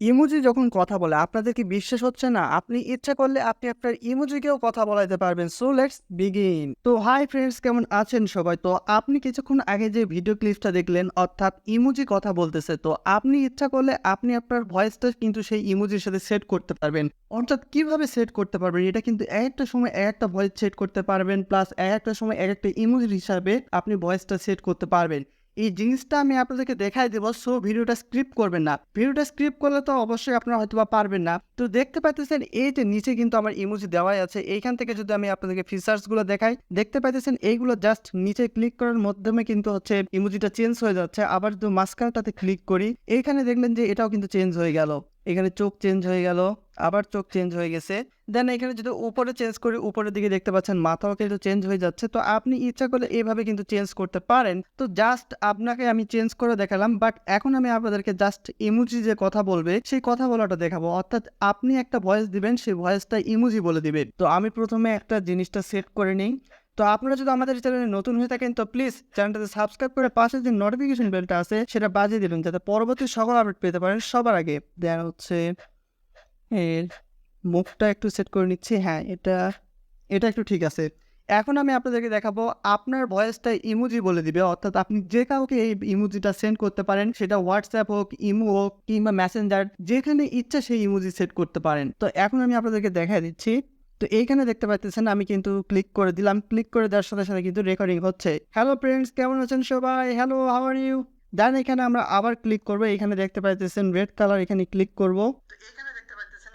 Emoji যখন কথা বলে, আপনাদের কি বিশ্বাস হচ্ছে না? আপনি ইচ্ছা করলে আপনি আপনার ইমোজিকেও কথা বলাইতে পারবেন। সো লেটস বিগিন তো হাই ফ্রেন্ডস কেমন আছেন সবাই? তো, আপনি কিছুক্ষণ আগে যে ভিডিও ক্লিপটা দেখলেন, অর্থাৎ ইমোজি কথা বলতেছে, তো আপনি ইচ্ছা করলে আপনি আপনার ভয়েসটা কিন্তু সেই ইমোজির সাথে সেট করতে পারবেন। অর্থাৎ কীভাবে সেট করতে পারবেন? এটা কিন্তু এক একটা সময় এক একটা ভয়েস সেট করতে পারবেন প্লাস এক একটা সময় এক একটা ইমোজির হিসাবে আপনি ভয়েসটা সেট করতে পারবেন। এই জিনিসটা আমি আপনাদেরকে দেখাই দেবো সো ভিডিওটা স্ক্রিপ্ট করবেন না। ভিডিওটা স্ক্রিপ্ট করলে তো অবশ্যই আপনারা হয়তো বা পারবেন না। তো দেখতে পাইতেছেন, এই যে নিচে কিন্তু আমার ইমোজি দেওয়াই আছে। এইখান থেকে যদি আমি আপনাদেরকে ফিচার্সগুলো দেখাই, দেখতে পাইতেছেন, এইগুলো জাস্ট নিচে ক্লিক করার মাধ্যমে কিন্তু হচ্ছে ইমোজিটা চেঞ্জ হয়ে যাচ্ছে। আবার যদি মাঝখানটাতে ক্লিক করি, এইখানে দেখলেন যে এটাও কিন্তু চেঞ্জ হয়ে গেল। এখানে চোখ চেঞ্জ হয়ে গেল, আবার চোখ চেঞ্জ হয়ে গেছে। দেন এখানে যদি উপরে চেঞ্জ করি, উপরের দিকে দেখতে পাচ্ছেন মাথাও কিন্তু চেঞ্জ হয়ে যাচ্ছে। তো আপনি ইচ্ছা করলে এইভাবে কিন্তু চেঞ্জ করতে পারেন। তো জাস্ট আপনাকে আমি চেঞ্জ করে দেখালাম বাট এখন আমি আপনাদেরকে জাস্ট ইমোজি যে কথা বলবে, সেই কথা বলাটা দেখাবো। অর্থাৎ আপনি একটা ভয়েস দিবেন, সেই ভয়েসটা ইমোজি বলে দিবেন। তো আমি প্রথমে একটা জিনিসটা সেট করে নিই। তো আপনারা যদি আমাদের চ্যানেলে নতুন হয়ে থাকেন, তো প্লিজ চ্যানেলটাতে সাবস্ক্রাইব করে পাশে যে নোটিফিকেশন বেলটা আছে, সেটা বাজিয়ে দেবেন, যাতে পরবর্তী সকল আপডেট পেতে পারেন সবার আগে। দেন হচ্ছে এর মুখটা একটু সেট করে নিচ্ছি। হ্যাঁ এটা এটা একটু ঠিক আছে। এখন আমি আপনাদেরকে দেখাবো, আপনার ভয়েসটা ইমোজি বলে দিবে। অর্থাৎ আপনি যে কাউকে এই ইমোজিটা সেন্ড করতে পারেন, সেটা হোয়াটসঅ্যাপ হোক ইমো হোক কিংবা মেসেঞ্জার যেখানে ইচ্ছা সেই ইমোজি সেট করতে পারেন। তো এখন আমি আপনাদেরকে দেখা দিচ্ছি। তো এইখানে দেখতে পাচ্ছেন আমি কিন্তু ক্লিক করে দিলাম। ক্লিক করে দেওয়ার সাথে সাথে কিন্তু রেকর্ডিং হচ্ছে। হ্যালো ফ্রেন্ডস কেমন আছেন সবাই? Hello how are you then এখানে আমরা আবার ক্লিক করব। এখানে দেখতে পাইতেছেন রেড কালার এখানে ক্লিক করব। এখানে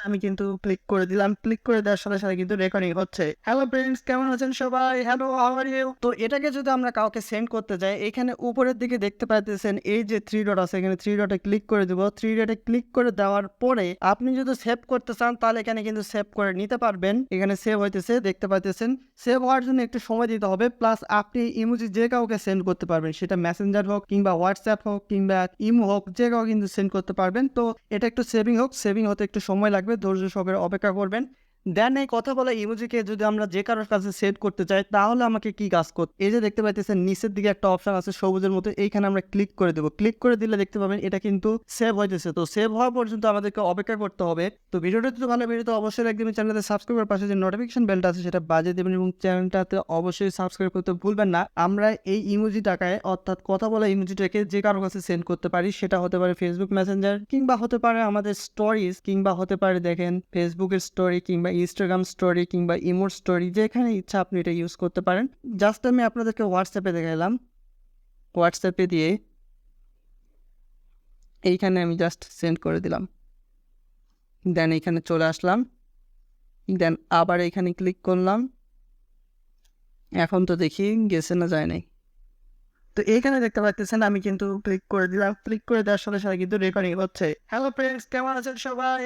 আমি কিন্তু ক্লিক করে দিলাম। ক্লিক করে দেওয়ার সাথে সাথে কিন্তু রেকর্ডিং হচ্ছে। হ্যালো ফ্রেন্ডস কেমন আছেন সবাই? হ্যালো আর ইউ তো এটাকে যদি আমরা কাউকে সেন্ড করতে যাই, এখানে উপরের দিকে দেখতে পাইতেছেন, এই যে থ্রি ডট আছে, এখানে থ্রি ডটে ক্লিক করে দেবো। থ্রি ডটে ক্লিক করে দেওয়ার পরে আপনি যদি সেভ করতে চান, তাহলে এখানে কিন্তু সেভ করে নিতে পারবেন। এখানে সেভ হইতেছে, দেখতে পাইতেছেন। সেভ হওয়ার জন্য একটু সময় দিতে হবে প্লাস আপনি ইমোজি যে কাউকে সেন্ড করতে পারবেন, সেটা মেসেঞ্জার হোক কিংবা হোয়াটসঅ্যাপ হোক কিংবা ইমো হোক, যে কাউকে কিন্তু সেন্ড করতে পারবেন। তো এটা একটু সেভিং হোক সেভিং হতে একটু সময় লাগবে। ধৈর্য সহকারে অপেক্ষা করবেন। দেন এই কথা বলা ইমোজিকে যদি আমরা যে কারোর কাছে সেট করতে চাই, তাহলে আমাকে কি কাজ করতে এই যে দেখতে পাইতেছেন নিচের দিকে একটা অপশন আছে সবুজের মতো, এইখানে আমরা ক্লিক করে দেবো। ক্লিক করে দিলে দেখতে পাবেন এটা কিন্তু সেভ হইতেছে। তো সেভ হওয়া পর্যন্ত আমাদেরকে অপেক্ষা করতে হবে। তো ভিডিওটা যদি ভালো ভিডিও অবশ্যই একদমই সাবস্ক্রাইব করার পাশে যে নোটিফিকেশন বেলটা আছে, সেটা বাজিয়ে দেবেন এবং চ্যানেলটাতে অবশ্যই সাবস্ক্রাইব করতে ভুলবেন না। আমরা এই ইমোজি টাকায়, অর্থাৎ কথা বলা ইমোজিটাকে যে কারোর কাছে সেন্ড করতে পারি, সেটা হতে পারে ফেসবুক মেসেঞ্জার কিংবা হতে পারে আমাদের স্টোরিজ কিংবা হতে পারে দেখেন ফেসবুকের স্টোরি কিংবা ইনস্টাগ্রাম স্টোরি কিংবা ইমোর স্টোরি যেখানে ইচ্ছা আপনি এটা ইউজ করতে পারেন। জাস্ট আমি আপনাদেরকে হোয়াটসঅ্যাপে দেখালাম হোয়াটসঅ্যাপে দিয়ে এইখানে আমি জাস্ট সেন্ড করে দিলাম। দেন এইখানে চলে আসলাম। দেন আবার এখানে ক্লিক করলাম। এখন তো দেখি গেছে না যায় নাই। তো এইখানে দেখতে পাচ্ছেন আমি কিন্তু ক্লিক করে দিলাম। ক্লিক করে দেওয়ার সাথে সাথে কিন্তু রেকর্ডিং হচ্ছে। হ্যালো ফ্রেন্ডস কেমন আছেন সবাই?